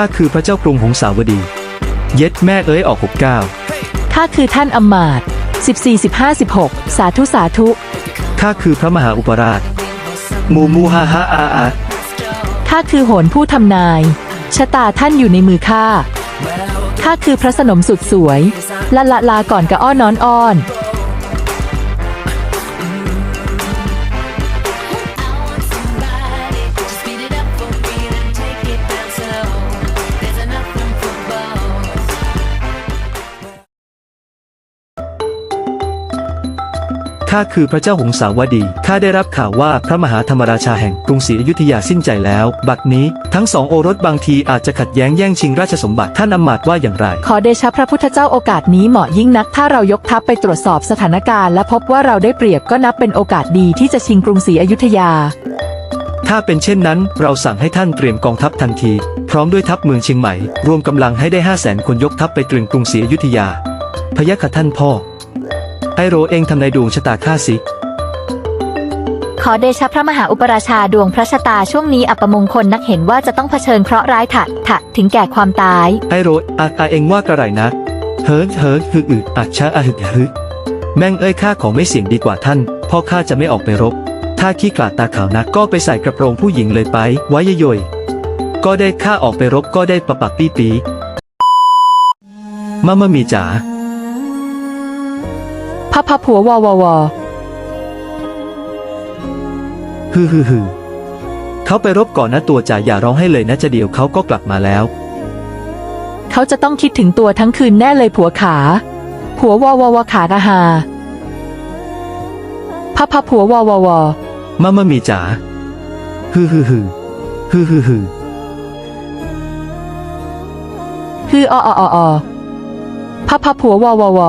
ข้าคือพระเจ้ากรุงหงสาวดี เย็ดแม่เอ้ยออกหกเก้าข้าคือท่านอำมาตย์14 15 16 สาธุสาธุ ข้าคือพระมหาอุปราช มูมูฮาฮาอาอาข้าคือโหนผู้ทำนาย ชะตาท่านอยู่ในมือข้า ข้าคือพระสนมสุดสวย ละละลาก่อนกะอ้อนนอนอ้อน ข้าคือพระเจ้าหงสาวดี ข้าได้รับข่าวว่าพระมหาธรรมราชาแห่งกรุงศรีอยุธยาสิ้นใจแล้ว บัดนี้ทั้งสองโอรสบางทีอาจจะขัดแย้งแย่งชิงราชสมบัติท่านอำมาตย์ว่าอย่างไร ขอเดชะพระพุทธเจ้าโอกาสนี้เหมาะยิ่งนัก ถ้าเรายกทัพไปตรวจสอบสถานการณ์และพบว่าเราได้เปรียบก็นับเป็นโอกาสดีที่จะชิงกรุงศรีอยุธยา ถ้าเป็นเช่นนั้น เราสั่งให้ท่านเตรียมกองทัพทันที พร้อมด้วยทัพเมืองเชียงใหม่ รวมกำลังให้ได้ห้าแสนคนยกทัพไปตรึงกรุงศรีอยุธยาพยะค่ะท่านพ่อ ไอโรเองทำนายดวงชะตาข้าสิ ขอเดชะพระมหาอุปราชาดวงพระชะตาช่วงนี้อัปมงคลนักเห็นว่าจะต้องเผชิญเคราะห์ร้ายถะถะถึงแก่ความตาย ไอโรอาอาเองว่ากระไรนะเฮิร์เฮิร์คืออึดอัดชะอะหึกฮึแม่งเอ้ยข้าขอไม่เสี่ยงดีกว่าท่านเพ่อข้าจะไม่ออกไปรบ ถ้าขี้กลาดตาขาวนักก็ไปใส่กระโปรงผู้หญิงเลยไป ไว้ยะยยก็ได้ข้าออกไปรบก็ได้ปะปักปี้ปีมามามีจ๋า พระพะผัววอวอวอฮือฮือฮือเขาไปรบก่อนนะตัวจ๋าอย่าร้องให้เลยนะจะเดี๋ยวเขาก็กลับมาแล้ว เขาจะต้องคิดถึงตัวทั้งคืนแน่เลยผัวขา ผัววอวอวอขากะหาพระพะผัววอวอวอมามามีจ๋าฮือฮือฮือฮือฮือฮือคือออออออพระพะผัววอวอวอ